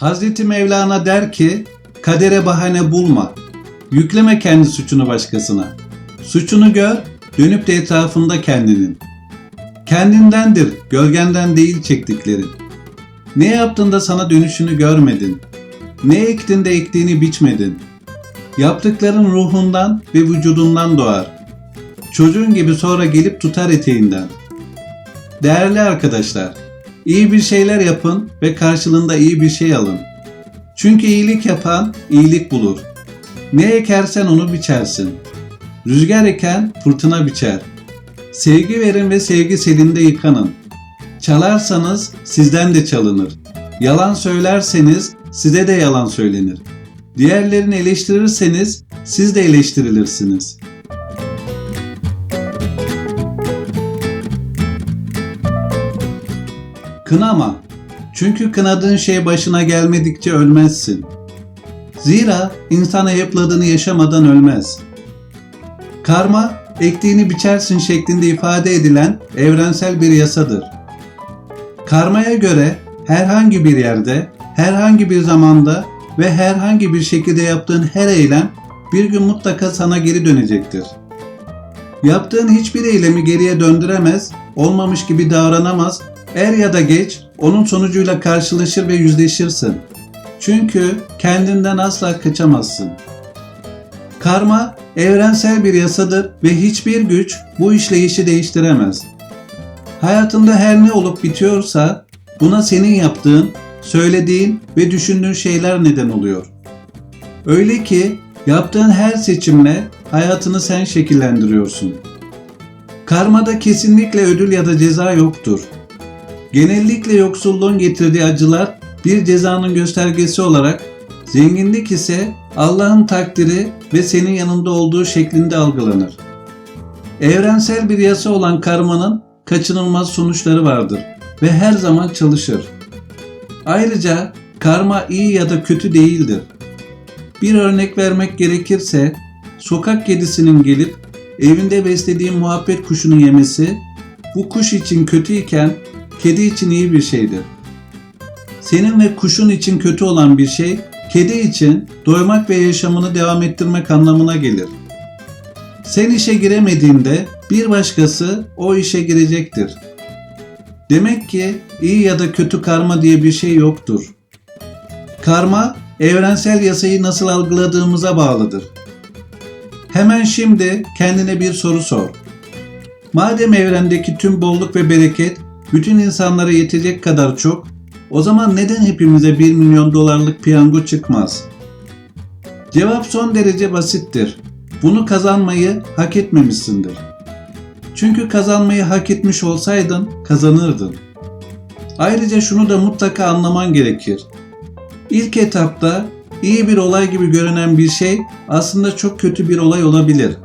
Hazreti Mevlana der ki, kadere bahane bulma. Yükleme kendi suçunu başkasına. Suçunu gör, dönüp de etrafında kendinin. Kendindendir, gölgenden değil çektiklerin. Ne yaptın da sana dönüşünü görmedin? Ne ektin de ektiğini biçmedin? Yaptıkların ruhundan ve vücudundan doğar. Çocuğun gibi sonra gelip tutar eteğinden. Değerli arkadaşlar, iyi bir şeyler yapın ve karşılığında iyi bir şey alın. Çünkü iyilik yapan iyilik bulur. Ne ekersen onu biçersin. Rüzgar eken fırtına biçer. Sevgi verin ve sevgi selinde yıkanın. Çalarsanız sizden de çalınır. Yalan söylerseniz size de yalan söylenir. Diğerlerini eleştirirseniz siz de eleştirilirsiniz. Kınama. Çünkü kınadığın şey başına gelmedikçe ölmezsin. Zira insan ayıpladığını yaşamadan ölmez. Karma, ektiğini biçersin şeklinde ifade edilen evrensel bir yasadır. Karmaya göre herhangi bir yerde, herhangi bir zamanda ve herhangi bir şekilde yaptığın her eylem bir gün mutlaka sana geri dönecektir. Yaptığın hiçbir eylemi geriye döndüremez, olmamış gibi davranamaz, er ya da geç onun sonucuyla karşılaşır ve yüzleşirsin. Çünkü kendinden asla kaçamazsın. Karma evrensel bir yasadır ve hiçbir güç bu işleyişi değiştiremez. Hayatında her ne olup bitiyorsa buna senin yaptığın, söylediğin ve düşündüğün şeyler neden oluyor. Öyle ki yaptığın her seçimle hayatını sen şekillendiriyorsun. Karmada kesinlikle ödül ya da ceza yoktur. Genellikle yoksulluğun getirdiği acılar bir cezanın göstergesi olarak, zenginlik ise Allah'ın takdiri ve senin yanında olduğu şeklinde algılanır. Evrensel bir yasa olan karmanın kaçınılmaz sonuçları vardır ve her zaman çalışır. Ayrıca karma iyi ya da kötü değildir. Bir örnek vermek gerekirse, sokak kedisinin gelip evinde beslediği muhabbet kuşunu yemesi, bu kuş için kötü iken kedi için iyi bir şeydir. Senin ve kuşun için kötü olan bir şey, kedi için doymak ve yaşamını devam ettirmek anlamına gelir. Sen işe giremediğinde bir başkası o işe girecektir. Demek ki iyi ya da kötü karma diye bir şey yoktur. Karma, evrensel yasayı nasıl algıladığımıza bağlıdır. Hemen şimdi kendine bir soru sor. Madem evrendeki tüm bolluk ve bereket bütün insanlara yetecek kadar çok, o zaman neden hepimize 1 milyon dolarlık piyango çıkmaz? Cevap son derece basittir. Bunu kazanmayı hak etmemişsindir. Çünkü kazanmayı hak etmiş olsaydın kazanırdın. Ayrıca şunu da mutlaka anlaman gerekir. İlk etapta iyi bir olay gibi görünen bir şey aslında çok kötü bir olay olabilir.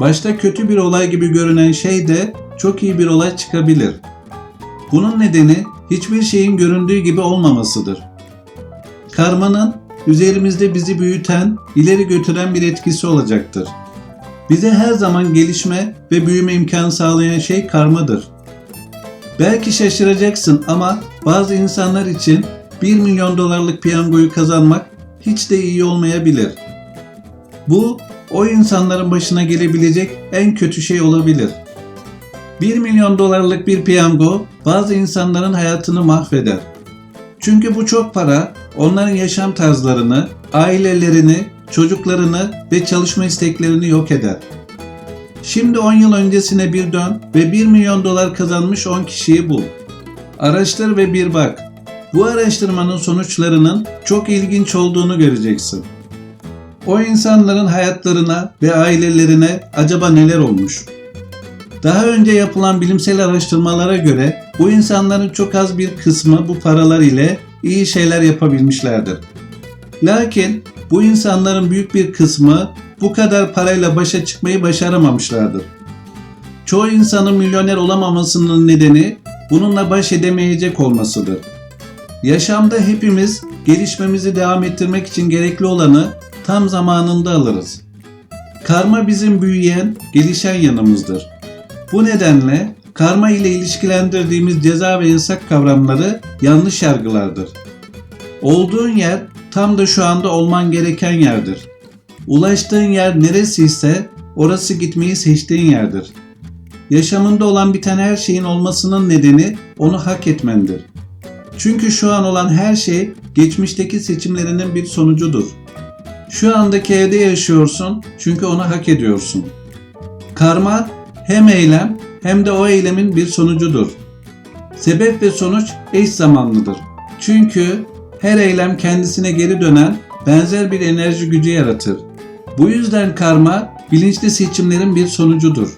Başta kötü bir olay gibi görünen şey de çok iyi bir olay çıkabilir. Bunun nedeni hiçbir şeyin göründüğü gibi olmamasıdır. Karmanın üzerimizde bizi büyüten, ileri götüren bir etkisi olacaktır. Bize her zaman gelişme ve büyüme imkanı sağlayan şey karmadır. Belki şaşıracaksın ama bazı insanlar için 1 milyon dolarlık piyangoyu kazanmak hiç de iyi olmayabilir. Bu o insanların başına gelebilecek en kötü şey olabilir. 1 milyon dolarlık bir piyango bazı insanların hayatını mahveder. Çünkü bu çok para onların yaşam tarzlarını, ailelerini, çocuklarını ve çalışma isteklerini yok eder. Şimdi 10 yıl öncesine bir dön ve 1 milyon dolar kazanmış 10 kişiyi bul. Araştır ve bir bak. Bu araştırmanın sonuçlarının çok ilginç olduğunu göreceksin. O insanların hayatlarına ve ailelerine acaba neler olmuş? Daha önce yapılan bilimsel araştırmalara göre bu insanların çok az bir kısmı bu paralar ile iyi şeyler yapabilmişlerdir. Lakin bu insanların büyük bir kısmı bu kadar parayla başa çıkmayı başaramamışlardır. Çoğu insanın milyoner olamamasının nedeni bununla baş edemeyecek olmasıdır. Yaşamda hepimiz gelişmemizi devam ettirmek için gerekli olanı tam zamanında alırız. Karma bizim büyüyen, gelişen yanımızdır. Bu nedenle karma ile ilişkilendirdiğimiz ceza ve yasak kavramları yanlış yargılardır. Olduğun yer tam da şu anda olman gereken yerdir. Ulaştığın yer neresi ise orası gitmeyi seçtiğin yerdir. Yaşamında olan biten her şeyin olmasının nedeni onu hak etmendir. Çünkü şu an olan her şey geçmişteki seçimlerinin bir sonucudur. Şu andaki evde yaşıyorsun çünkü onu hak ediyorsun. Karma hem eylem hem de o eylemin bir sonucudur. Sebep ve sonuç eş zamanlıdır. Çünkü her eylem kendisine geri dönen benzer bir enerji gücü yaratır. Bu yüzden karma bilinçli seçimlerin bir sonucudur.